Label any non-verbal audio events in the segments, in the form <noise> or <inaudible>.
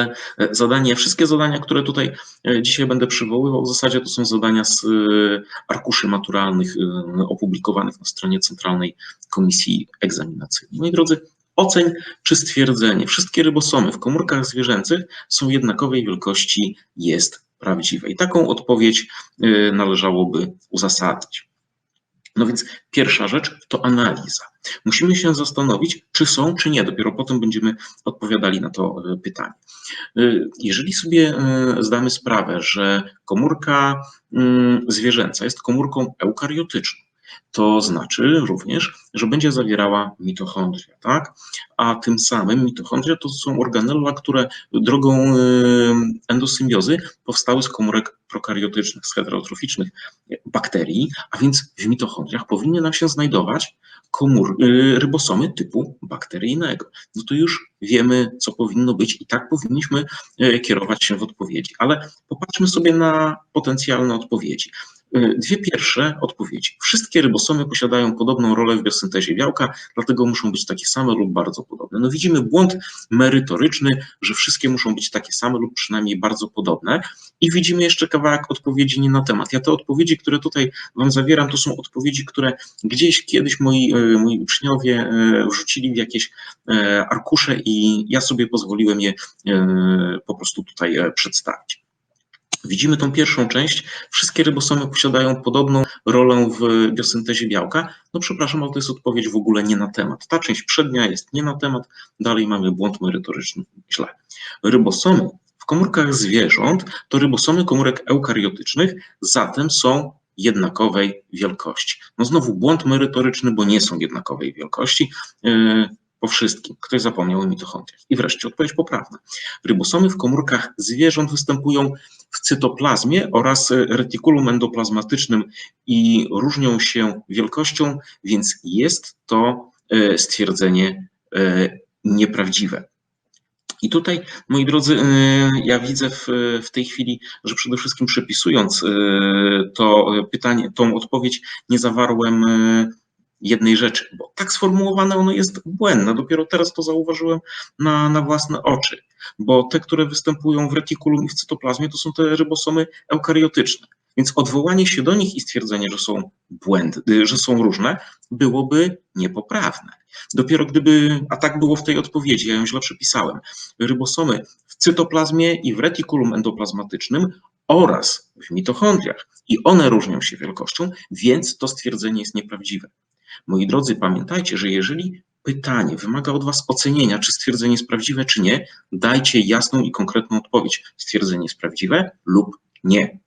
e, zadanie. Wszystkie zadania, które tutaj e, dzisiaj będę przywoływał, w zasadzie to są zadania z e, arkuszy maturalnych opublikowanych na stronie Centralnej Komisji Egzaminacyjnej. Moi drodzy, oceń czy stwierdzenie, wszystkie rybosomy w komórkach zwierzęcych są jednakowej wielkości jest prawdziwe. I taką odpowiedź należałoby uzasadnić. No więc pierwsza rzecz to analiza. Musimy się zastanowić, czy są, czy nie. Dopiero potem będziemy odpowiadali na to e, pytanie. E, jeżeli sobie e, zdamy sprawę, że komórka mm, zwierzęca jest komórką eukariotyczną, to znaczy również, że będzie zawierała mitochondria, tak? A tym samym mitochondria to są organella, które drogą endosymbiozy powstały z komórek prokariotycznych, heterotroficznych bakterii, a więc w mitochondriach powinny nam się znajdować komór, y, rybosomy typu bakteryjnego. No to już wiemy, co powinno być i tak powinniśmy y, kierować się w odpowiedzi. Ale popatrzmy sobie na potencjalne odpowiedzi. Y, dwie pierwsze odpowiedzi. Wszystkie rybosomy posiadają podobną rolę w biosyntezie białka, dlatego muszą być takie same lub bardzo podobne. No widzimy błąd merytoryczny, że wszystkie muszą być takie same lub przynajmniej bardzo podobne i widzimy jeszcze kawałek odpowiedzi nie na temat. Ja te odpowiedzi, które tutaj Wam zawieram, to są odpowiedzi, które gdzieś kiedyś moi, y, moi uczniowie y, wrzucili w jakieś arkusze i ja sobie pozwoliłem je po prostu tutaj przedstawić. Widzimy tą pierwszą część. Wszystkie rybosomy posiadają podobną rolę w biosyntezie białka. No przepraszam, ale to jest odpowiedź w ogóle nie na temat. Ta część przednia jest nie na temat. Dalej mamy błąd merytoryczny. Źle. Rybosomy w komórkach zwierząt to rybosomy komórek eukariotycznych, zatem są jednakowej wielkości. No znowu błąd merytoryczny, bo nie są jednakowej wielkości. Yy, po wszystkim. Ktoś zapomniał o mitochondriach. I wreszcie odpowiedź poprawna. Rybosomy w komórkach zwierząt występują w cytoplazmie oraz retikulum endoplazmatycznym i różnią się wielkością, więc jest to e, stwierdzenie e, nieprawdziwe. I tutaj, moi drodzy, e, ja widzę w, w tej chwili, że przede wszystkim przepisując to pytanie, tą odpowiedź, nie zawarłem jednej rzeczy, bo tak sformułowane ono jest błędne. Dopiero teraz to zauważyłem na, na własne oczy, bo te, które występują w retikulum i w cytoplazmie, to są te rybosomy eukariotyczne. Więc odwołanie się do nich i stwierdzenie, że są błędy, że są różne, byłoby niepoprawne. Dopiero gdyby, a tak było w tej odpowiedzi, ja ją źle przepisałem, rybosomy w cytoplazmie i w retikulum endoplazmatycznym oraz w mitochondriach i one różnią się wielkością, więc to stwierdzenie jest nieprawdziwe. Moi drodzy, pamiętajcie, że jeżeli pytanie wymaga od Was ocenienia, czy stwierdzenie jest prawdziwe, czy nie, dajcie jasną i konkretną odpowiedź. Stwierdzenie jest prawdziwe lub nie.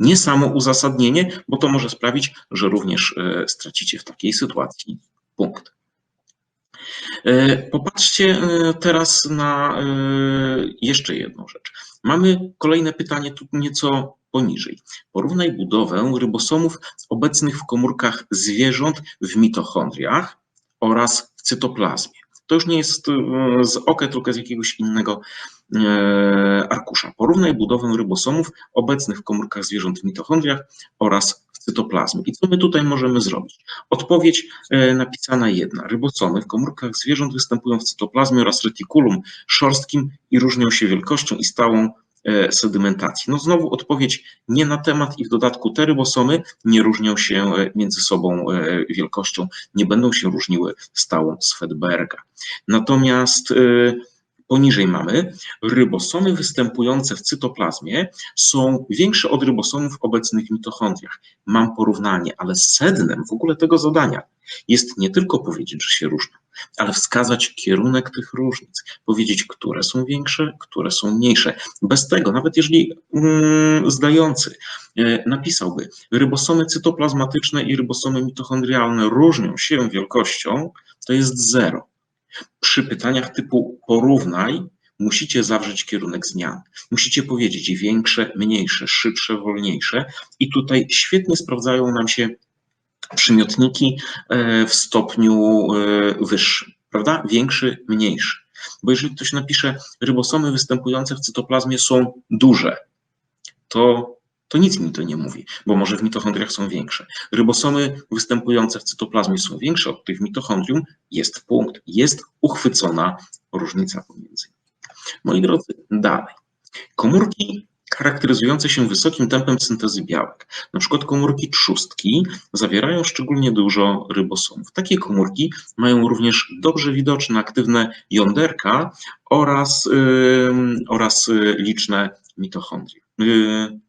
Nie samo uzasadnienie, bo to może sprawić, że również e, stracicie w takiej sytuacji punkt. E, popatrzcie e, teraz na jeszcze jedną rzecz. Mamy kolejne pytanie, tu nieco poniżej. Porównaj budowę rybosomów obecnych w komórkach zwierząt w mitochondriach oraz w cytoplazmie. To już nie jest z oka, tylko z jakiegoś innego arkusza. Porównaj budowę rybosomów obecnych w komórkach zwierząt w mitochondriach oraz w cytoplazmie. I co my tutaj możemy zrobić? Odpowiedź e, napisana jedna. Rybosomy w komórkach zwierząt występują w cytoplazmie oraz retikulum szorstkim i różnią się wielkością i stałą E, sedymentacji. No znowu odpowiedź nie na temat i w dodatku te rybosomy nie różnią się e, między sobą e, wielkością, nie będą się różniły stałą Swedberga. Natomiast Poniżej mamy rybosomy występujące w cytoplazmie są większe od rybosomów obecnych w mitochondriach. Mam porównanie, ale sednem w ogóle tego zadania jest nie tylko powiedzieć, że się różnią, ale wskazać kierunek tych różnic, powiedzieć, które są większe, które są mniejsze. Bez tego, nawet jeżeli mm, zdający e, napisałby, rybosomy cytoplazmatyczne i rybosomy mitochondrialne różnią się wielkością, to jest zero. Przy pytaniach typu porównaj, musicie zawrzeć kierunek zmian. Musicie powiedzieć większe, mniejsze, szybsze, wolniejsze. I tutaj świetnie sprawdzają nam się przymiotniki e, w stopniu e, wyższym, prawda? Większy, mniejszy. Bo jeżeli ktoś napisze, rybosomy występujące w cytoplazmie są duże, to, to nic mi to nie mówi, bo może w mitochondriach są większe. Rybosomy występujące w cytoplazmie są większe od tych w mitochondrium, jest punkt, jest uchwycona różnica pomiędzy nimi. Moi drodzy, dalej. Komórki charakteryzujące się wysokim tempem syntezy białek, na przykład komórki trzustki, zawierają szczególnie dużo rybosomów. Takie komórki mają również dobrze widoczne aktywne jąderka oraz, yy, oraz liczne mitochondrie. Yy,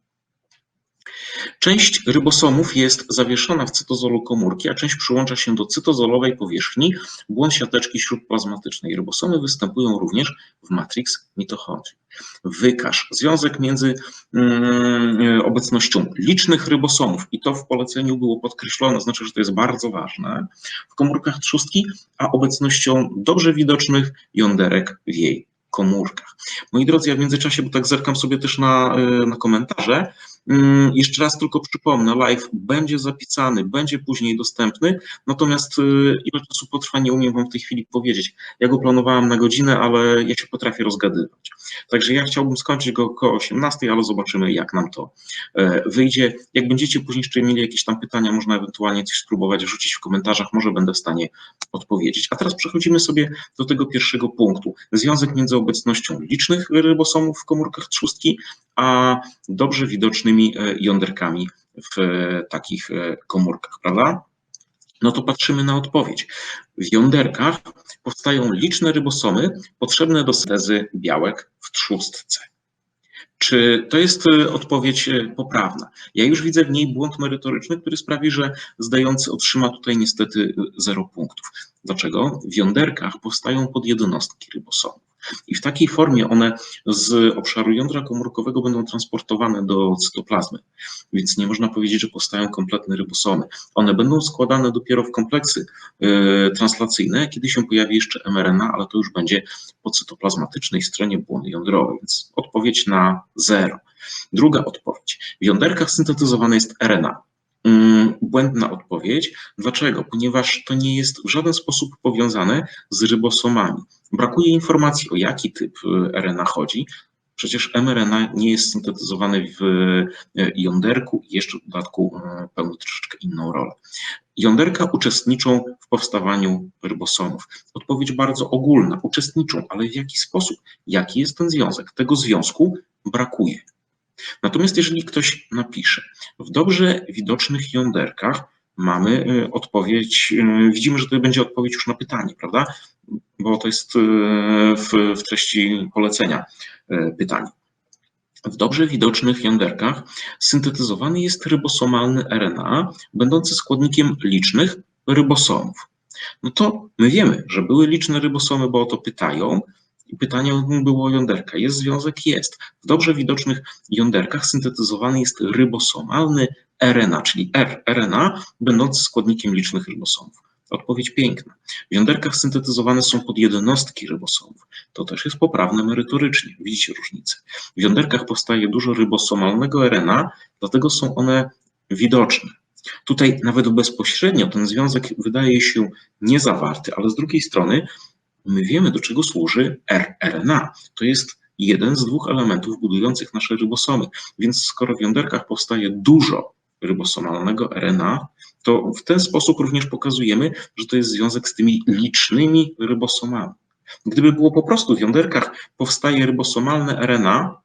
Część rybosomów jest zawieszona w cytozolu komórki, a część przyłącza się do cytozolowej powierzchni błon siateczki śródplazmatycznej. Rybosomy występują również w matrix mitochondrii. Wykaż związek między mm, obecnością licznych rybosomów, i to w poleceniu było podkreślone, znaczy, że to jest bardzo ważne, w komórkach trzustki, a obecnością dobrze widocznych jąderek w jej komórkach. Moi drodzy, ja w międzyczasie, bo tak zerkam sobie też na, y, na komentarze, jeszcze raz tylko przypomnę, live będzie zapisany, będzie później dostępny, natomiast y, ile czasu potrwa, nie umiem Wam w tej chwili powiedzieć. Ja go planowałem na godzinę, ale ja się potrafię rozgadywać. Także ja chciałbym skończyć go około 18, ale zobaczymy, jak nam to e, wyjdzie. Jak będziecie później jeszcze mieli jakieś tam pytania, można ewentualnie coś spróbować rzucić w komentarzach, może będę w stanie odpowiedzieć. A teraz przechodzimy sobie do tego pierwszego punktu. Związek między obecnością licznych rybosomów w komórkach trzustki, a dobrze widocznymi e, jąderkami w e, takich e, komórkach, prawda? No to patrzymy na odpowiedź. W jąderkach powstają liczne rybosomy potrzebne do syntezy białek w trzustce. Czy to jest odpowiedź poprawna? Ja już widzę w niej błąd merytoryczny, który sprawi, że zdający otrzyma tutaj niestety zero punktów. Dlaczego? W jąderkach powstają podjednostki rybosomów. I w takiej formie one z obszaru jądra komórkowego będą transportowane do cytoplazmy. Więc nie można powiedzieć, że powstają kompletne rybosomy. One będą składane dopiero w kompleksy y, translacyjne, kiedy się pojawi jeszcze mRNA, ale to już będzie po cytoplazmatycznej stronie błony jądrowej. Więc odpowiedź na zero. Druga odpowiedź. W jąderkach syntetyzowane jest RNA. Mm, błędna odpowiedź. Dlaczego? Ponieważ to nie jest w żaden sposób powiązane z rybosomami. Brakuje informacji, o jaki typ y, RNA chodzi. Przecież mRNA nie jest syntetyzowany w y, jąderku i jeszcze w dodatku y, pełni troszeczkę inną rolę. Jąderka uczestniczą w powstawaniu rybosomów. Odpowiedź bardzo ogólna. Uczestniczą, ale w jaki sposób? Jaki jest ten związek? Tego związku brakuje. Natomiast jeżeli ktoś napisze, w dobrze widocznych jąderkach mamy y, odpowiedź, y, widzimy, że to będzie odpowiedź już na pytanie, prawda? Bo to jest y, w, w treści polecenia pytanie. W dobrze widocznych jąderkach syntetyzowany jest rybosomalny RNA, będący składnikiem licznych rybosomów. No to my wiemy, że były liczne rybosomy, bo o to pytają, i pytanie było o jąderka. Jest związek? Jest. W dobrze widocznych jąderkach syntetyzowany jest rybosomalny RNA, czyli rRNA, będący składnikiem licznych rybosomów. Odpowiedź piękna. W jąderkach syntetyzowane są podjednostki rybosomów. To też jest poprawne merytorycznie. Widzicie różnicę. W jąderkach powstaje dużo rybosomalnego RNA, dlatego są one widoczne. Tutaj nawet bezpośrednio ten związek wydaje się niezawarty, ale z drugiej strony My wiemy, do czego służy rRNA. To jest jeden z dwóch elementów budujących nasze rybosomy. Więc skoro w jąderkach powstaje dużo rybosomalnego RNA, to w ten sposób również pokazujemy, że to jest związek z tymi licznymi rybosomami. Gdyby było po prostu w jąderkach powstaje rybosomalne RNA,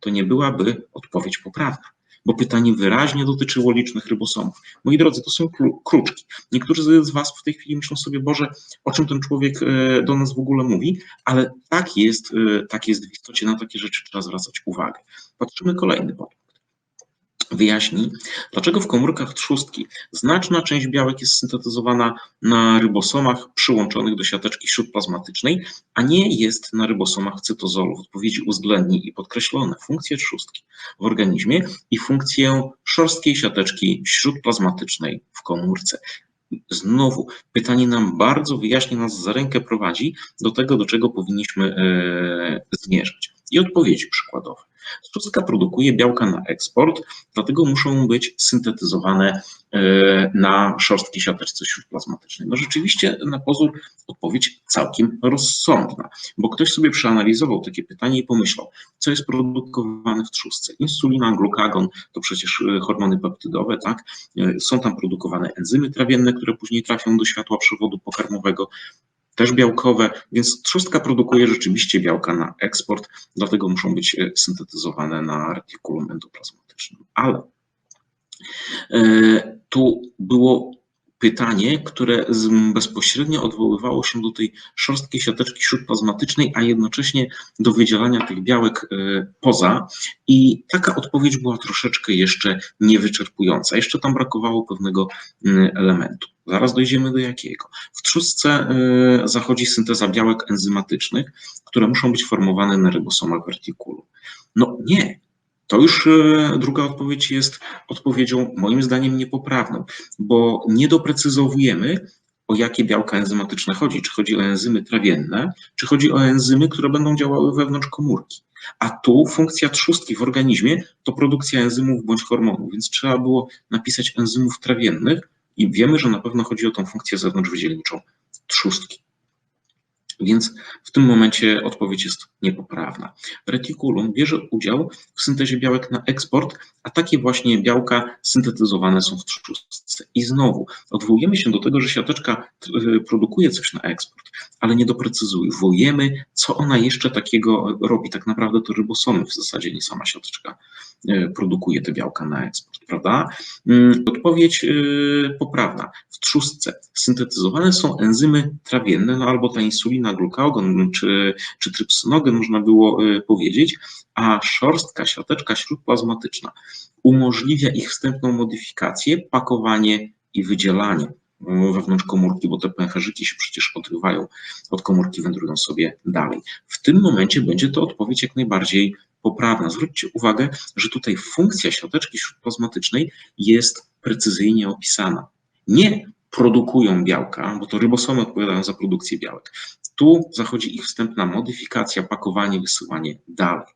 to nie byłaby odpowiedź poprawna bo pytanie wyraźnie dotyczyło licznych rybosomów. Moi drodzy, to są kruczki. Niektórzy z Was w tej chwili myślą sobie, Boże, o czym ten człowiek e, do nas w ogóle mówi, ale tak jest, e, tak jest w istocie, na takie rzeczy trzeba zwracać uwagę. Patrzymy kolejny punkt wyjaśni, dlaczego w komórkach trzustki znaczna część białek jest syntetyzowana na rybosomach przyłączonych do siateczki śródplazmatycznej, a nie jest na rybosomach cytozolu. W odpowiedzi uwzględni i podkreślone funkcje trzustki w organizmie i funkcję szorstkiej siateczki śródplazmatycznej w komórce. Znowu, pytanie nam bardzo wyjaśnie, nas za rękę prowadzi do tego, do czego powinniśmy e, zmierzać. I odpowiedzi przykładowe. Trzustka produkuje białka na eksport, dlatego muszą być syntetyzowane e, na szorstkiej siateczce śródplazmatycznej. No rzeczywiście na pozór odpowiedź całkiem rozsądna, bo ktoś sobie przeanalizował takie pytanie i pomyślał, co jest produkowane w trzustce. Insulina, glukagon to przecież e, hormony peptydowe, tak? E, są tam produkowane enzymy trawienne, które później trafią do światła przewodu pokarmowego też białkowe, więc trzustka produkuje rzeczywiście białka na eksport, dlatego muszą być syntetyzowane na retikulum endoplazmatycznym. Ale tu było pytanie, które bezpośrednio odwoływało się do tej szorstkiej siateczki śródplazmatycznej, a jednocześnie do wydzielania tych białek e, poza. I taka odpowiedź była troszeczkę jeszcze niewyczerpująca. Jeszcze tam brakowało pewnego elementu. Zaraz dojdziemy do jakiego. W trzustce e, zachodzi synteza białek enzymatycznych, które muszą być formowane na rybosomach verticulu. No nie, to już e, druga odpowiedź jest odpowiedzią moim zdaniem niepoprawną, bo nie doprecyzowujemy, o jakie białka enzymatyczne chodzi. Czy chodzi o enzymy trawienne, czy chodzi o enzymy, które będą działały wewnątrz komórki. A tu funkcja trzustki w organizmie to produkcja enzymów bądź hormonów, więc trzeba było napisać enzymów trawiennych i wiemy, że na pewno chodzi o tą funkcję zewnątrzwydzielniczą trzustki. Więc w tym momencie odpowiedź jest niepoprawna. Retikulum bierze udział w syntezie białek na eksport, a takie właśnie białka syntetyzowane są w trzustce. I znowu odwołujemy się do tego, że siateczka y, produkuje coś na eksport, ale nie doprecyzujemy, co ona jeszcze takiego robi. Tak naprawdę to rybosomy w zasadzie nie sama siateczka y, produkuje te białka na eksport, prawda? Mm, odpowiedź y, poprawna. W trzustce syntetyzowane są enzymy trawienne, no albo ta insulina, glukagon czy, czy trypsynogen, można było powiedzieć, a szorstka, siateczka śródplazmatyczna umożliwia ich wstępną modyfikację, pakowanie i wydzielanie wewnątrz komórki, bo te pęcherzyki się przecież odrywają od komórki, wędrują sobie dalej. W tym momencie będzie to odpowiedź jak najbardziej poprawna. Zwróćcie uwagę, że tutaj funkcja siateczki śródplazmatycznej jest precyzyjnie opisana. Nie produkują białka, bo to rybosomy odpowiadają za produkcję białek. Tu zachodzi ich wstępna modyfikacja, pakowanie, wysyłanie dalej.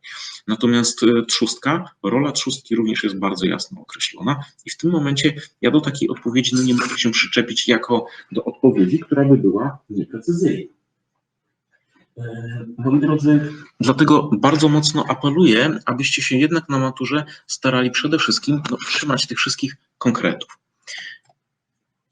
Natomiast e, trzustka, rola trzustki również jest bardzo jasno określona i w tym momencie ja do takiej odpowiedzi no nie mogę się przyczepić jako do odpowiedzi, która by była nieprecyzyjna. E, moi drodzy, dlatego bardzo mocno apeluję, abyście się jednak na maturze starali przede wszystkim no, trzymać tych wszystkich konkretów.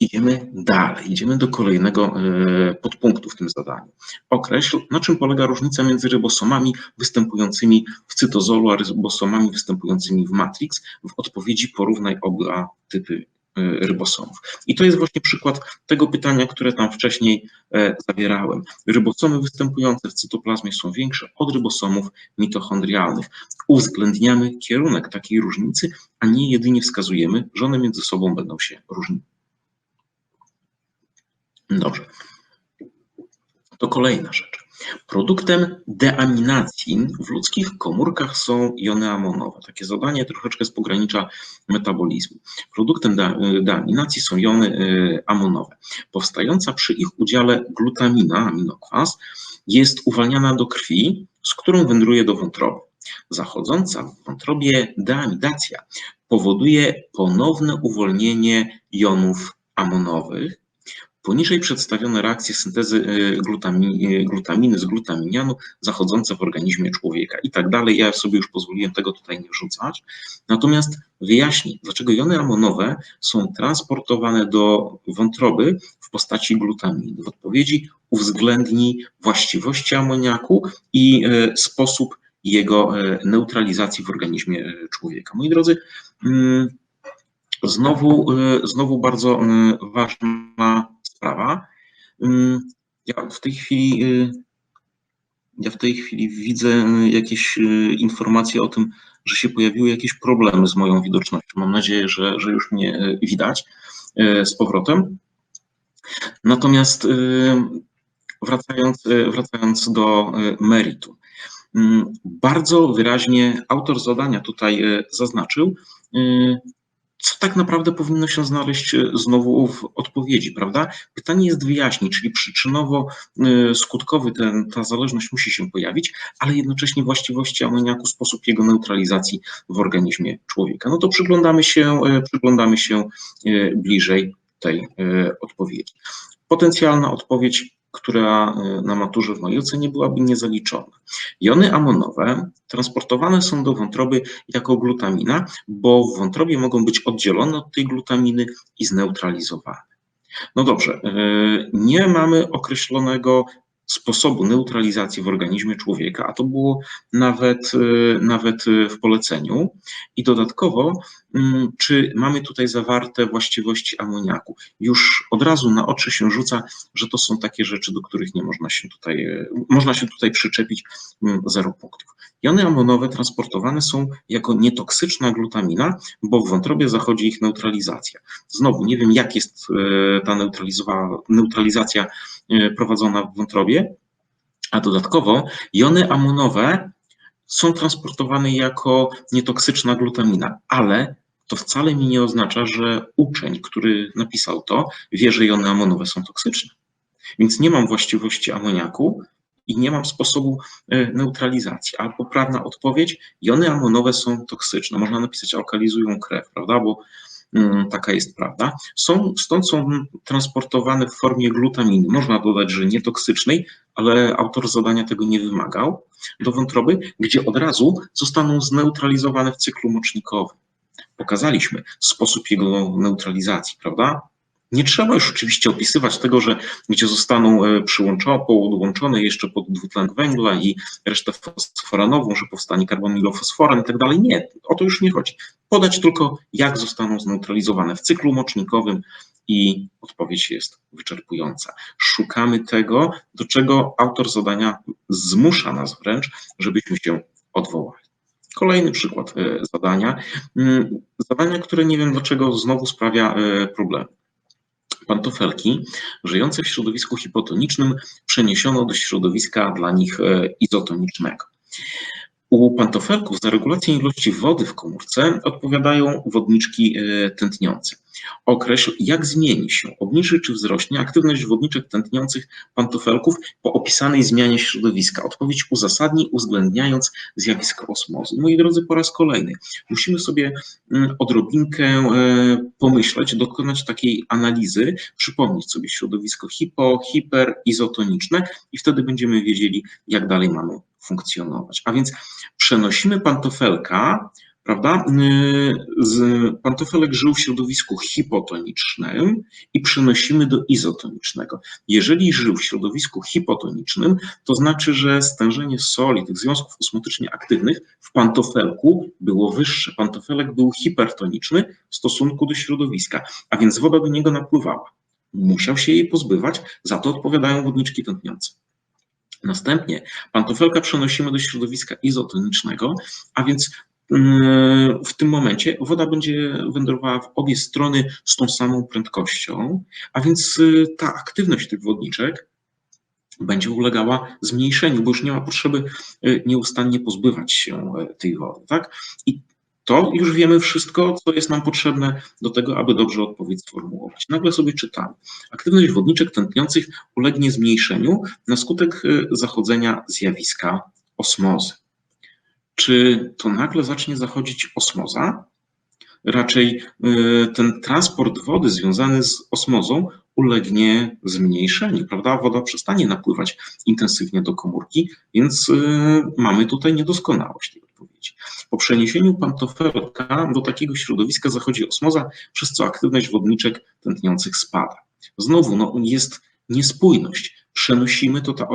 Idziemy dalej, idziemy do kolejnego e, podpunktu w tym zadaniu. Określ, na czym polega różnica między rybosomami występującymi w cytozolu, a rybosomami występującymi w matrix. W odpowiedzi porównaj oba typy e, rybosomów. I to jest właśnie przykład tego pytania, które tam wcześniej e, zawierałem. Rybosomy występujące w cytoplazmie są większe od rybosomów mitochondrialnych. Uwzględniamy kierunek takiej różnicy, a nie jedynie wskazujemy, że one między sobą będą się różnić. Dobrze. To kolejna rzecz. Produktem deaminacji w ludzkich komórkach są jony amonowe. Takie zadanie troszeczkę z pogranicza metabolizmu. Produktem deaminacji są jony y, amonowe. Powstająca przy ich udziale glutamina, aminokwas, jest uwalniana do krwi, z którą wędruje do wątroby. Zachodząca w wątrobie deamidacja powoduje ponowne uwolnienie jonów amonowych, Poniżej przedstawione reakcje syntezy glutami, e, glutaminy z glutaminianu zachodzące w organizmie człowieka i tak dalej. Ja sobie już pozwoliłem tego tutaj nie wrzucać. Natomiast wyjaśni, dlaczego jony amonowe są transportowane do wątroby w postaci glutaminy. W odpowiedzi uwzględni właściwości amoniaku i e, sposób jego neutralizacji w organizmie człowieka. Moi drodzy, mm, znowu, znowu bardzo ważna sprawa. Ja w tej chwili, y, ja w tej chwili widzę y, jakieś y, informacje o tym, że się pojawiły jakieś problemy z moją widocznością. Mam nadzieję, że, że już mnie widać z powrotem. Natomiast wracając, wracając do meritum. Bardzo wyraźnie autor zadania tutaj zaznaczył, co tak naprawdę powinno się znaleźć e, znowu w odpowiedzi, prawda? Pytanie jest wyjaśnić, czyli przyczynowo-skutkowy ten, ta zależność musi się pojawić, ale jednocześnie właściwości amoniaku, sposób jego neutralizacji w organizmie człowieka. No to przyglądamy się, e, przyglądamy się e, bliżej tej odpowiedzi. Potencjalna odpowiedź która y, na maturze w mojej ocenie byłaby niezaliczona. Jony amonowe transportowane są do wątroby jako glutamina, bo w wątrobie mogą być oddzielone od tej glutaminy i zneutralizowane. No dobrze, e, nie mamy określonego sposobu neutralizacji w organizmie człowieka, a to było nawet, e, nawet w poleceniu. I dodatkowo, mm, czy mamy tutaj zawarte właściwości amoniaku? Już od razu na oczy się rzuca, że to są takie rzeczy, do których nie można się tutaj, e, można się tutaj przyczepić mm, zero punktów. Jony amonowe transportowane są jako nietoksyczna glutamina, bo w wątrobie zachodzi ich neutralizacja. Znowu nie wiem, jak jest e, ta neutralizacja prowadzona w wątrobie, a dodatkowo jony amonowe są transportowane jako nietoksyczna glutamina, ale to wcale mi nie oznacza, że uczeń, który napisał to, wie, że jony amonowe są toksyczne. Więc nie mam właściwości amoniaku i nie mam sposobu e, neutralizacji. A poprawna odpowiedź, jony amonowe są toksyczne. Można napisać alkalizują krew, prawda? Bo Mm, taka jest prawda. Są, stąd są transportowane w formie glutaminy. Można dodać, że nietoksycznej, ale autor zadania tego nie wymagał, do wątroby, gdzie od razu zostaną zneutralizowane w cyklu mocznikowym. Pokazaliśmy sposób jego neutralizacji, prawda? Nie trzeba już oczywiście opisywać tego, że gdzie zostaną e, przyłączone, podłączone jeszcze pod dwutlenek węgla i resztę fosforanową, że powstanie karbonilofosforan i tak dalej. Nie, o to już nie chodzi. Podać tylko, jak zostaną zneutralizowane w cyklu mocznikowym i odpowiedź jest wyczerpująca. Szukamy tego, do czego autor zadania zmusza nas wręcz, żebyśmy się odwołali. Kolejny przykład e, zadania. Mm, zadania, które nie wiem dlaczego znowu sprawia e, problemy. Pantofelki żyjące w środowisku hipotonicznym przeniesiono do środowiska dla nich e, izotonicznego. U pantofelków za regulację ilości wody w komórce odpowiadają wodniczki e, tętniące. Określ, jak zmieni się, obniży czy wzrośnie aktywność wodniczek tętniących pantofelków po opisanej zmianie środowiska. Odpowiedź uzasadni, uwzględniając zjawisko osmozy. Moi drodzy, po raz kolejny musimy sobie mm, odrobinkę e, pomyśleć, dokonać takiej analizy, przypomnieć sobie środowisko hipo, hiper, izotoniczne i wtedy będziemy wiedzieli, jak dalej mamy funkcjonować. A więc przenosimy pantofelka, prawda? Z, pantofelek żył w środowisku hipotonicznym i przenosimy do izotonicznego. Jeżeli żył w środowisku hipotonicznym, to znaczy, że stężenie soli, tych związków osmotycznie aktywnych w pantofelku było wyższe. Pantofelek był hipertoniczny w stosunku do środowiska, a więc woda do niego napływała. Musiał się jej pozbywać, za to odpowiadają wodniczki tętniące. Następnie pantofelka przenosimy do środowiska izotonicznego, a więc w tym momencie woda będzie wędrowała w obie strony z tą samą prędkością, a więc y, ta aktywność tych wodniczek będzie ulegała zmniejszeniu, bo już nie ma potrzeby y, nieustannie pozbywać się y, tej wody. Tak? I to już wiemy wszystko, co jest nam potrzebne do tego, aby dobrze odpowiedź sformułować. Nagle sobie czytamy. Aktywność wodniczek tętniących ulegnie zmniejszeniu na skutek zachodzenia zjawiska osmozy. Czy to nagle zacznie zachodzić osmoza? Raczej y, ten transport wody związany z osmozą ulegnie zmniejszeniu, prawda? Woda przestanie napływać intensywnie do komórki, więc y, mamy tutaj niedoskonałość tej odpowiedzi. Po przeniesieniu pantofelka do takiego środowiska zachodzi osmoza, przez co aktywność wodniczek tętniących spada. Znowu no, jest niespójność. Przenosimy to, ta,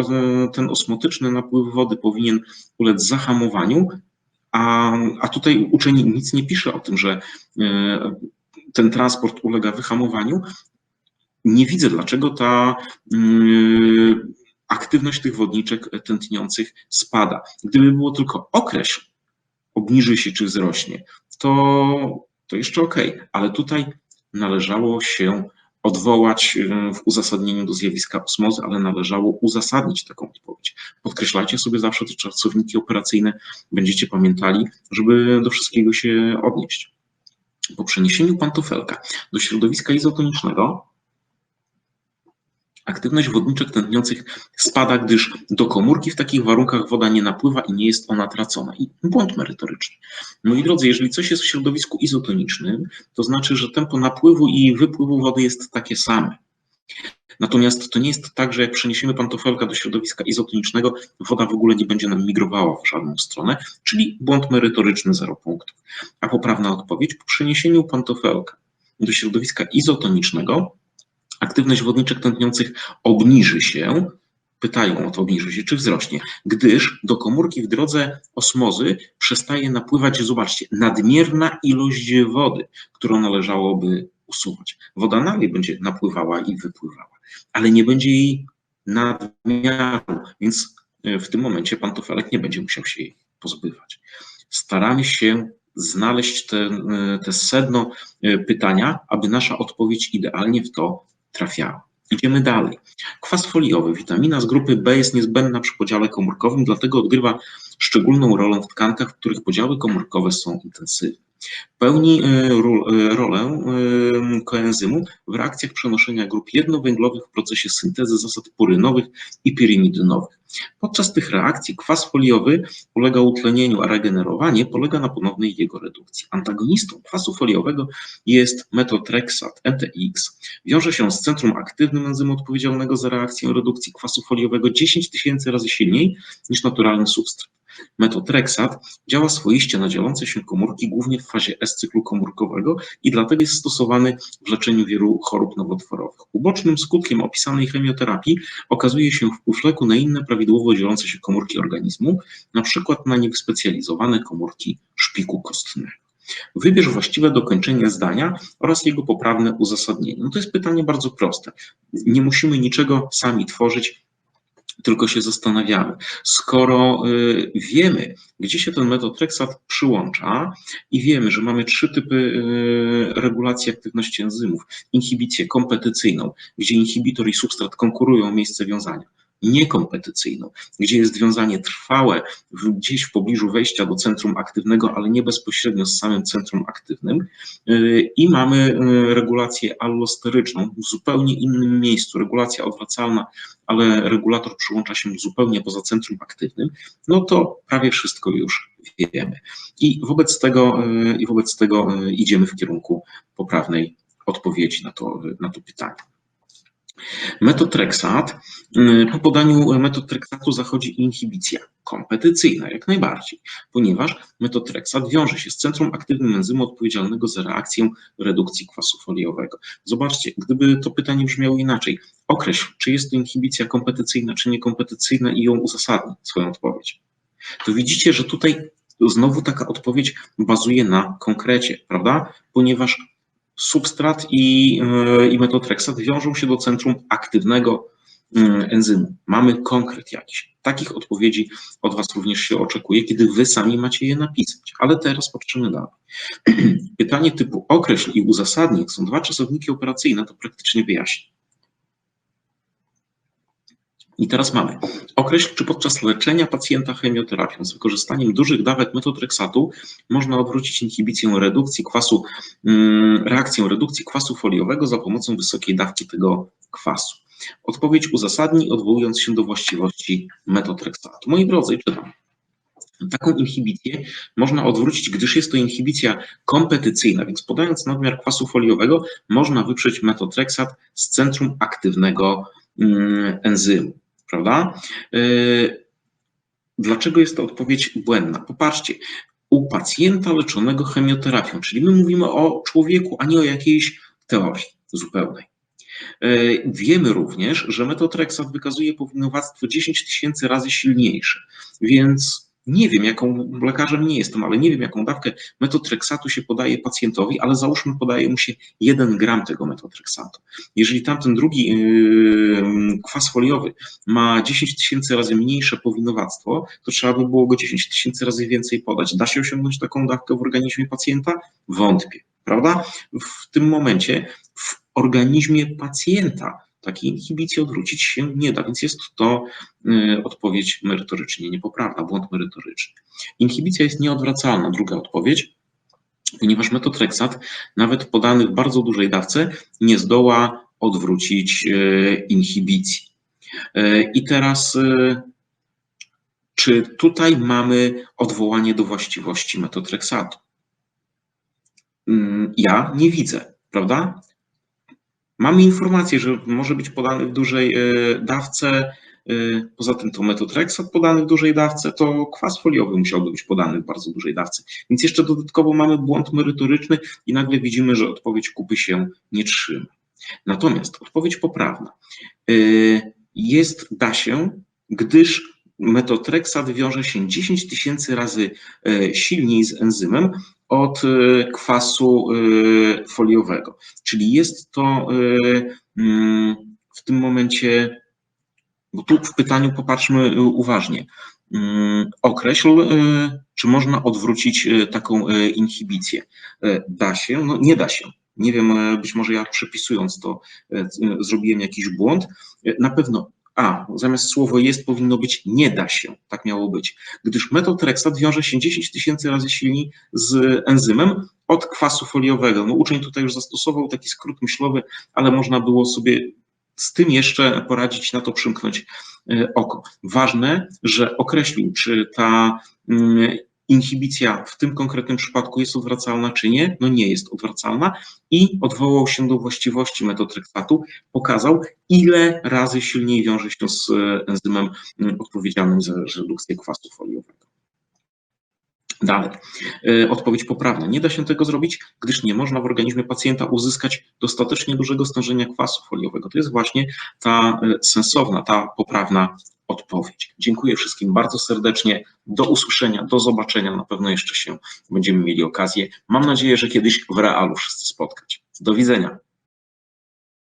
ten osmotyczny napływ wody powinien ulec zahamowaniu, a, a tutaj uczeń nic nie pisze o tym, że e, ten transport ulega wyhamowaniu. Nie widzę, dlaczego ta mm, aktywność tych wodniczek tętniących spada. Gdyby było tylko określ, obniży się czy wzrośnie, to, to jeszcze ok, ale tutaj należało się odwołać e, w uzasadnieniu do zjawiska osmozy, ale należało uzasadnić taką odpowiedź. Podkreślajcie sobie zawsze te czasowniki operacyjne, będziecie pamiętali, żeby do wszystkiego się odnieść. Po przeniesieniu pantofelka do środowiska izotonicznego Aktywność wodniczek tętniących spada, gdyż do komórki w takich warunkach woda nie napływa i nie jest ona tracona. I błąd merytoryczny. Moi drodzy, jeżeli coś jest w środowisku izotonicznym, to znaczy, że tempo napływu i wypływu wody jest takie same. Natomiast to nie jest tak, że jak przeniesiemy pantofelka do środowiska izotonicznego, woda w ogóle nie będzie nam migrowała w żadną stronę, czyli błąd merytoryczny 0 punktów. A poprawna odpowiedź po przeniesieniu pantofelka do środowiska izotonicznego aktywność wodniczek tętniących obniży się, pytają o to obniży się, czy wzrośnie, gdyż do komórki w drodze osmozy przestaje napływać, zobaczcie, nadmierna ilość wody, którą należałoby usuwać. Woda dalej będzie napływała i wypływała, ale nie będzie jej nadmiaru, więc e, w tym momencie pantofelek nie będzie musiał się jej pozbywać. Staramy się znaleźć te, e, te sedno e, pytania, aby nasza odpowiedź idealnie w to trafiała. Idziemy dalej. Kwas foliowy, witamina z grupy B jest niezbędna przy podziale komórkowym, dlatego odgrywa szczególną rolę w tkankach, w których podziały komórkowe są intensywne. Pełni e, e, rolę e, koenzymu w reakcjach przenoszenia grup jednowęglowych w procesie syntezy zasad purynowych i pirimidynowych. Podczas tych reakcji kwas foliowy ulega utlenieniu, a regenerowanie polega na ponownej jego redukcji. Antagonistą kwasu foliowego jest metotreksat MTX. Wiąże się z centrum aktywnym enzymu odpowiedzialnego za reakcję redukcji kwasu foliowego 10 tysięcy razy silniej niż naturalny substrat. Metotreksat działa swoiście na dzielące się komórki głównie w fazie S cyklu komórkowego i dlatego jest stosowany w leczeniu wielu chorób nowotworowych. Ubocznym skutkiem opisanej chemioterapii okazuje się wpływ leku na inne prawidłowo dzielące się komórki organizmu, na przykład na komórki szpiku kostnego. Wybierz właściwe dokończenie zdania oraz jego poprawne uzasadnienie. No to jest pytanie bardzo proste. Nie musimy niczego sami tworzyć, tylko się zastanawiamy. Skoro y, wiemy, gdzie się ten metotreksat przyłącza i wiemy, że mamy trzy typy y, regulacji aktywności enzymów. Inhibicję kompetycyjną, gdzie inhibitor i substrat konkurują o miejsce wiązania niekompetycyjną, gdzie jest wiązanie trwałe gdzieś w pobliżu wejścia do centrum aktywnego, ale nie bezpośrednio z samym centrum aktywnym. Y, I mamy y, regulację allosteryczną w zupełnie innym miejscu, regulacja odwracalna, ale regulator przyłącza się zupełnie poza centrum aktywnym, no to prawie wszystko już wiemy. I wobec tego, y, i wobec tego idziemy w kierunku poprawnej odpowiedzi na to, na to pytanie. Metotreksat, y, po podaniu metotreksatu zachodzi inhibicja kompetycyjna, jak najbardziej, ponieważ metotreksat wiąże się z centrum aktywnym enzymu odpowiedzialnego za reakcję redukcji kwasu foliowego. Zobaczcie, gdyby to pytanie brzmiało inaczej, określ, czy jest to inhibicja kompetycyjna, czy niekompetycyjna i ją uzasadni, swoją odpowiedź. To widzicie, że tutaj znowu taka odpowiedź bazuje na konkrecie, prawda? Ponieważ substrat i, e, i metotreksat wiążą się do centrum aktywnego mm, enzymu. Mamy konkret jakiś. Takich odpowiedzi od Was również się oczekuje, kiedy Wy sami macie je napisać. Ale teraz patrzymy dalej. <clears throat> Pytanie typu określ i uzasadnij, są dwa czasowniki operacyjne, to praktycznie wyjaśni. I teraz mamy. Określ, czy podczas leczenia pacjenta chemioterapią z wykorzystaniem dużych dawek metotreksatu można odwrócić inhibicję redukcji kwasu, mm, reakcję redukcji kwasu foliowego za pomocą wysokiej dawki tego kwasu. Odpowiedź uzasadni, odwołując się do właściwości metotreksatu. Moi drodzy, czytam. Taką inhibicję można odwrócić, gdyż jest to inhibicja kompetycyjna, więc podając nadmiar kwasu foliowego, można wyprzeć metotreksat z centrum aktywnego mm, enzymu prawda? Y, dlaczego jest to odpowiedź błędna? Popatrzcie, u pacjenta leczonego chemioterapią, czyli my mówimy o człowieku, a nie o jakiejś teorii zupełnej. Y, wiemy również, że metotreksat wykazuje powinowactwo 10 tysięcy razy silniejsze, więc nie wiem, jaką lekarzem nie jestem, ale nie wiem, jaką dawkę metotreksatu się podaje pacjentowi, ale załóżmy, podaje mu się 1 gram tego metotreksatu. Jeżeli tamten drugi yy, kwas foliowy ma 10 tysięcy razy mniejsze powinowactwo, to trzeba by było go 10 tysięcy razy więcej podać. Da się osiągnąć taką dawkę w organizmie pacjenta? Wątpię, prawda? W tym momencie w organizmie pacjenta takiej inhibicji odwrócić się nie da, więc jest to y, odpowiedź merytorycznie niepoprawna, błąd merytoryczny. Inhibicja jest nieodwracalna, druga odpowiedź, ponieważ metotreksat, nawet podany w bardzo dużej dawce, nie zdoła odwrócić y, inhibicji. Y, I teraz, czy tutaj mamy odwołanie do właściwości metotreksatu? Mm, ja nie widzę, prawda? Mamy informację, że może być podany w dużej e, dawce, e, poza tym to metotreksat podany w dużej dawce, to kwas foliowy musiałby być podany w bardzo dużej dawce. Więc jeszcze dodatkowo mamy błąd merytoryczny i nagle widzimy, że odpowiedź kupy się nie trzyma. Natomiast odpowiedź poprawna y, jest, da się, gdyż metotreksat wiąże się 10 tysięcy razy silniej z enzymem od y, kwasu foliowego. Czyli jest to mm, w tym momencie, bo tu w pytaniu popatrzmy uważnie. Mm, określ, czy można odwrócić taką inhibicję. Da się? No nie da się. Nie wiem, być może ja przepisując to zrobiłem jakiś błąd. Na pewno a, zamiast słowo jest powinno być nie da się, tak miało być, gdyż metotreksat wiąże się 10 tysięcy razy silniej z enzymem od kwasu foliowego. No uczeń tutaj już zastosował taki skrót myślowy, ale można było sobie z tym jeszcze poradzić, na to przymknąć oko. Ważne, że określił, czy ta mm, inhibicja w tym konkretnym przypadku jest odwracalna czy nie? No nie jest odwracalna i odwołał się do właściwości metotreksatu, pokazał, ile razy silniej wiąże się z enzymem odpowiedzialnym za redukcję kwasu foliowego. Dalej. E, odpowiedź poprawna. Nie da się tego zrobić, gdyż nie można w organizmie pacjenta uzyskać dostatecznie dużego stężenia kwasu foliowego. To jest właśnie ta e, sensowna, ta poprawna odpowiedź. Dziękuję wszystkim bardzo serdecznie. Do usłyszenia, do zobaczenia. Na pewno jeszcze się będziemy mieli okazję. Mam nadzieję, że kiedyś w realu wszyscy spotkać. Do widzenia.